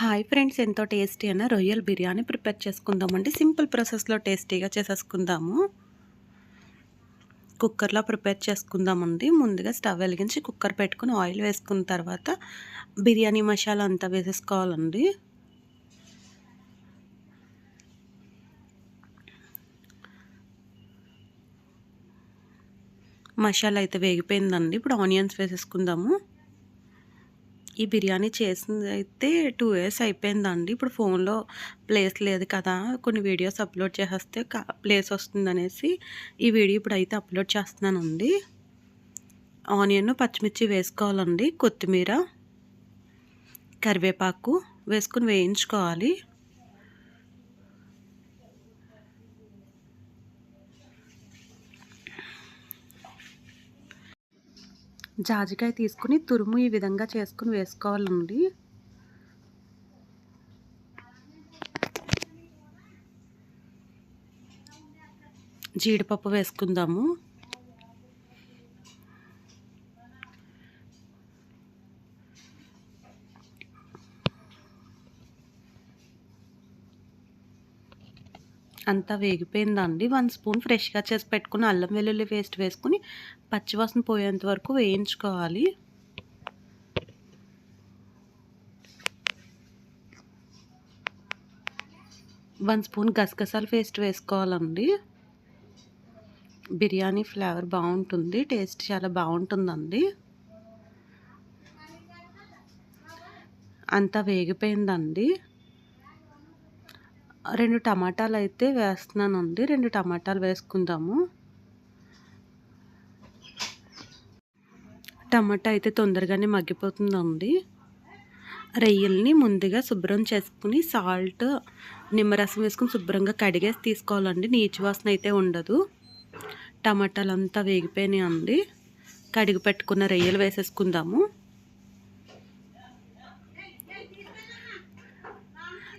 Hi friends ఎంతో tasty అయిన రొయ్యల బిర్యానీ ప్రిపేర్ చేసుకుందామండి. సింపుల్ ప్రాసెస్లో టేస్టీగా చేసేసుకుందాము. కుక్కర్లో ప్రిపేర్ చేసుకుందామండి. ముందుగా స్టవ్ వెలిగించి కుక్కర్ పెట్టుకుని ఆయిల్ వేసుకున్న తర్వాత బిర్యానీ మసాలా అంతా వేసేసుకోవాలండి. మసాలా అయితే వేగిపోయిందండి. ఇప్పుడు ఆనియన్స్ వేసేసుకుందాము. ఈ బిర్యానీ చేసింది అయితే టూ ఇయర్స్ అయిపోయిందండి. ఇప్పుడు ఫోన్లో ప్లేస్ లేదు కదా కొన్ని వీడియోస్ అప్లోడ్ చేసేస్తే ప్లేస్ వస్తుందనేసి ఈ వీడియో ఇప్పుడు అయితే అప్లోడ్ చేస్తున్నానండి. ఆనియన్ పచ్చిమిర్చి వేసుకోవాలండి కొత్తిమీర కరివేపాకు వేసుకుని వేయించుకోవాలి. జాజికాయ తీసుకుని తురుము ఈ విధంగా చేసుకుని వేసుకోవాలండి. జీడిపప్పు వేసుకుందాము. అంతా వేగిపోయిందండి. వన్ స్పూన్ ఫ్రెష్గా చేసి పెట్టుకుని అల్లం వెల్లుల్లి పేస్ట్ వేసుకుని పచ్చివాసన పోయేంత వరకు వేయించుకోవాలి. వన్ స్పూన్ గసగసాల పేస్ట్ వేసుకోవాలండి. బిర్యానీ ఫ్లేవర్ బాగుంటుంది. టేస్ట్ చాలా బాగుంటుందండి. అంతా వేగిపోయిందండి. రెండు టమాటాలు అయితే వేస్తున్నానండి. రెండు టమాటాలు వేసుకుందాము. టమాటా అయితే తొందరగానే మగ్గిపోతుందండి. రొయ్యల్ని ముందుగా శుభ్రం చేసుకుని సాల్ట్ నిమ్మరసం వేసుకుని శుభ్రంగా కడిగేసి తీసుకోవాలండి. నీచు వాసన అయితే ఉండదు. టమాటాలు అంతా వేగిపోయినాయి అండి కడిగి పెట్టుకున్న రొయ్యలు వేసేసుకుందాము.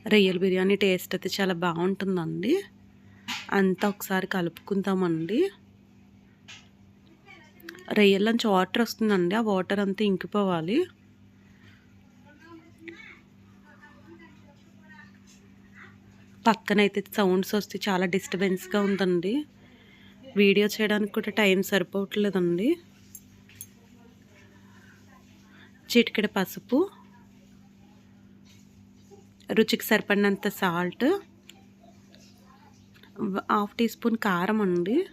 రొయ్యల బిర్యానీ టేస్ట్ అయితే చాలా బాగుంటుందండి. అంతా ఒకసారి కలుపుకుందామండి. రొయ్యల్లోంచి వాటర్ వస్తుందండి. ఆ వాటర్ అంతా ఇంకిపోవాలి. పక్కనైతే సౌండ్స్ వస్తే చాలా డిస్టర్బెన్స్గా ఉందండి. వీడియో చేయడానికి కూడా టైం సరిపోవట్లేదండి. చిటికెడ పసుపు. రుచికి సరిపడినంత సాల్ట్. హాఫ్ టీ స్పూన్ కారం అండి.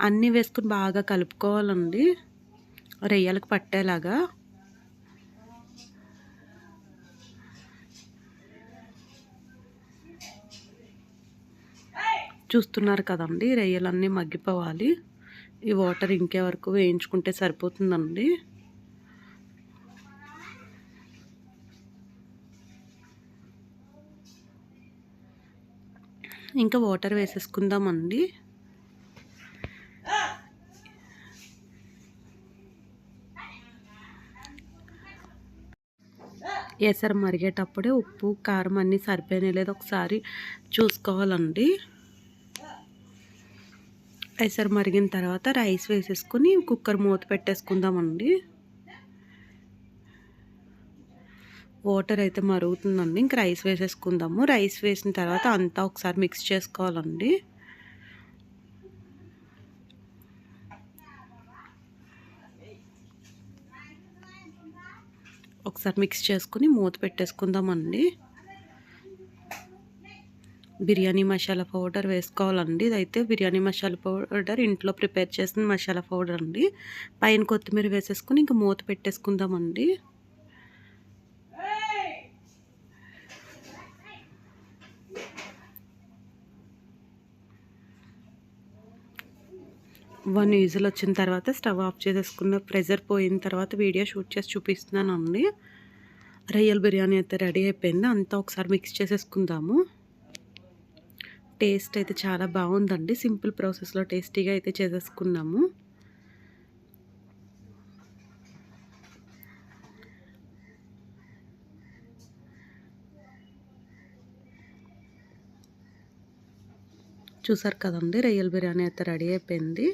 అన్నీ వేసుకుని బాగా కలుపుకోవాలండి. రొయ్యలకు పట్టేలాగా. చూస్తున్నారు కదండి రొయ్యలన్నీ మగ్గిపోవాలి. ఈ వాటర్ ఇంకే వరకు వేయించుకుంటే సరిపోతుందండి. ఇంకా వాటర్ వేసేసుకుందామండి. ఎసరు మరిగేటప్పుడే ఉప్పు కారం అన్నీ సరిపోయినాయి. లేదో ఒకసారి చూసుకోవాలండి. ఎసరు మరిగిన తర్వాత రైస్ వేసేసుకుని కుక్కర్ మూత పెట్టేసుకుందామండి. వాటర్ అయితే మరుగుతుందండి. ఇంక రైస్ వేసేసుకుందాము. రైస్ వేసిన తర్వాత అంతా ఒకసారి మిక్స్ చేసుకోవాలండి. ఒకసారి మిక్స్ చేసుకుని మూత పెట్టేసుకుందామండి. బిర్యానీ మసాలా పౌడర్ వేసుకోవాలండి. ఇదైతే బిర్యానీ మసాలా పౌడర్ ఇంట్లో ప్రిపేర్ చేసిన మసాలా పౌడర్ అండి. పైన కొత్తిమీర వేసేసుకుని ఇంకా మూత పెట్టేసుకుందామండి. వన్ విజిల్ వచ్చిన తర్వాత స్టవ్ ఆఫ్ చేసేసుకున్న ప్రెజర్ పోయిన తర్వాత వీడియో షూట్ చేసి చూపిస్తున్నాను అండి రొయ్యల బిర్యానీ అయితే రెడీ అయిపోయింది. అంతా ఒకసారి మిక్స్ చేసేసుకుందాము. టేస్ట్ అయితే చాలా బాగుందండి. సింపుల్ ప్రాసెస్లో టేస్టీగా అయితే చేసేసుకున్నాము. చూసారు కదండి రొయ్యల బిర్యానీ అయితే రెడీ అయిపోయింది.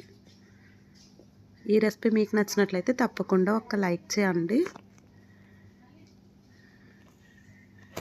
ఈ రెసిపీ మీకు నచ్చినట్లయితే తప్పకుండా ఒక లైక్ చేయండి.